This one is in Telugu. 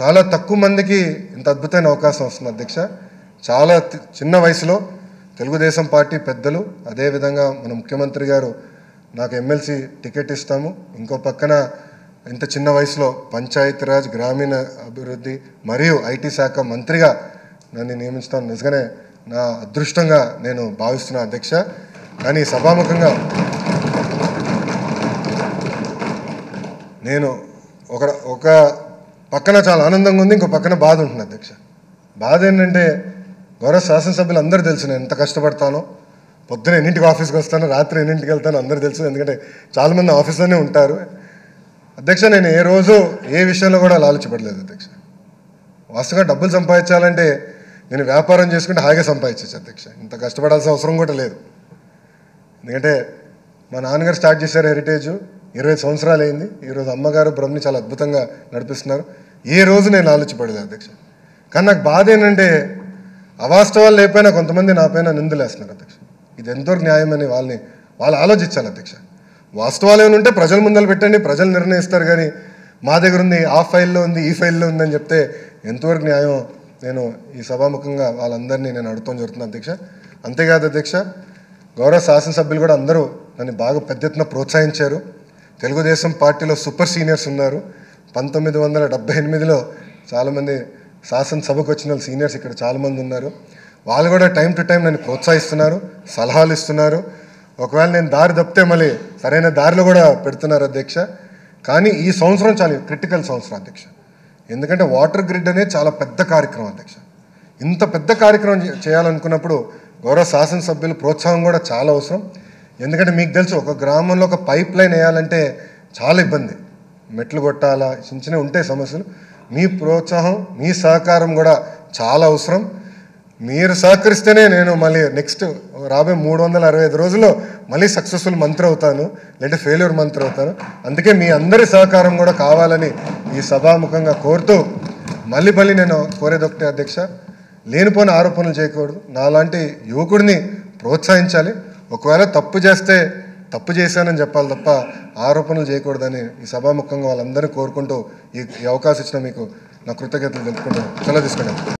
చాలా తక్కువ మందికి ఇంత అద్భుతమైన అవకాశం వస్తుంది అధ్యక్ష. చాలా చిన్న వయసులో తెలుగుదేశం పార్టీ పెద్దలు అదేవిధంగా మన ముఖ్యమంత్రి గారు నాకు ఎమ్మెల్సీ టికెట్ ఇస్తాము. ఇంకో పక్కన ఇంత చిన్న వయసులో పంచాయతీరాజ్ గ్రామీణ అభివృద్ధి మరియు ఐటీ శాఖ మంత్రిగా నన్ను నియమించడం నిజంగానే నా అదృష్టంగా నేను భావిస్తున్నా అధ్యక్ష. కానీ సభాముఖంగా నేను ఒక ఒక పక్కన చాలా ఆనందంగా ఉంది ఇంకో పక్కన బాధ ఉంటుంది అధ్యక్ష. బాధ ఏంటంటే గౌరవ శాసనసభ్యులు అందరూ తెలుసు నేను ఎంత కష్టపడతానో. పొద్దున ఎన్నింటికి ఆఫీస్కి వస్తాను రాత్రి ఎన్నింటికి వెళ్తాను అందరూ తెలుసు ఎందుకంటే చాలామంది ఆఫీస్లోనే ఉంటారు. అధ్యక్ష నేను ఏ రోజు ఏ విషయంలో కూడా లాలచిపడలేదు అధ్యక్ష. వాస్తుగా డబ్బులు సంపాదించాలంటే నేను వ్యాపారం చేసుకుంటే హాయిగా సంపాదించచ్చు అధ్యక్ష. ఇంత కష్టపడాల్సిన అవసరం కూడా లేదు. ఎందుకంటే మా నాన్నగారు స్టార్ట్ చేశారు హెరిటేజ్ ఇరవై సంవత్సరాలు అయింది ఈరోజు అమ్మగారు బ్రహ్మని చాలా అద్భుతంగా నడిపిస్తున్నారు. ఏ రోజు నేను ఆలోచించబడలేదు అధ్యక్ష. కానీ నాకు బాధ ఏంటంటే అవాస్తవాలు లేకపోయినా కొంతమంది నా పైన నిందులేస్తున్నారు అధ్యక్ష. ఇది ఎంతవరకు న్యాయమని వాళ్ళని వాళ్ళు ఆలోచించాలి అధ్యక్ష. వాస్తవాలు ఏమైనా ఉంటే ప్రజల ముందలు పెట్టండి ప్రజలు నిర్ణయిస్తారు కానీ మా దగ్గర ఉంది ఆ ఫైల్లో ఉంది ఈ ఫైల్లో ఉందని చెప్తే ఎంతవరకు న్యాయం నేను ఈ సభాముఖంగా వాళ్ళందరినీ నేను అడుగుతాం జరుగుతున్నా అధ్యక్ష. అంతేకాదు అధ్యక్ష గౌరవ శాసనసభ్యులు కూడా అందరూ నన్ను బాగా పెద్ద ఎత్తున ప్రోత్సహించారు. తెలుగుదేశం పార్టీలో సూపర్ సీనియర్స్ ఉన్నారు. పంతొమ్మిది వందల డెబ్బై ఎనిమిదిలో చాలామంది శాసనసభకు వచ్చిన వాళ్ళు సీనియర్స్ ఇక్కడ చాలామంది ఉన్నారు. వాళ్ళు కూడా టైం టు టైం నన్ను ప్రోత్సహిస్తున్నారు సలహాలు ఇస్తున్నారు. ఒకవేళ నేను దారి తప్పితే మళ్ళీ సరైన దారిలో కూడా పెడుతున్నారు అధ్యక్ష. కానీ ఈ సంవత్సరం చాలా క్రిటికల్ సంవత్సరం అధ్యక్ష. ఎందుకంటే వాటర్ గ్రిడ్ అనేది చాలా పెద్ద కార్యక్రమం అధ్యక్ష. ఇంత పెద్ద కార్యక్రమం చేయాలనుకున్నప్పుడు గౌరవ శాసనసభ్యులు ప్రోత్సాహం కూడా చాలా అవసరం. ఎందుకంటే మీకు తెలుసు ఒక గ్రామంలో ఒక పైప్ లైన్ వేయాలంటే చాలా ఇబ్బంది. మెట్లు కొట్టాలా చిన్న చిన్నవి ఉంటాయి సమస్యలు. మీ ప్రోత్సాహం మీ సహకారం కూడా చాలా అవసరం. మీరు సహకరిస్తేనే నేను మళ్ళీ నెక్స్ట్ రాబోయే మూడు వందల అరవై ఐదు రోజుల్లో మళ్ళీ సక్సెస్ఫుల్ మంత్రి అవుతాను లేదంటే ఫెయిల్యూర్ మంత్రి అవుతాను. అందుకే మీ అందరి సహకారం కూడా కావాలని ఈ సభాముఖంగా కోరుతూ మళ్ళీ మళ్ళీ నేను కోరేది ఒకటే అధ్యక్ష లేనిపోని ఆరోపణలు చేయకూడదు. నాలాంటి యువకుడిని ప్రోత్సహించాలి. ఒకవేళ తప్పు చేస్తే తప్పు చేశానని చెప్పాలి తప్ప ఆరోపణలు చేయకూడదని ఈ సభాముఖంగా వాళ్ళందరినీ కోరుకుంటూ ఈ అవకాశం ఇచ్చిన మీకు నా కృతజ్ఞతలు తెలుపుకుంటూ సెలవు తీసుకున్నాను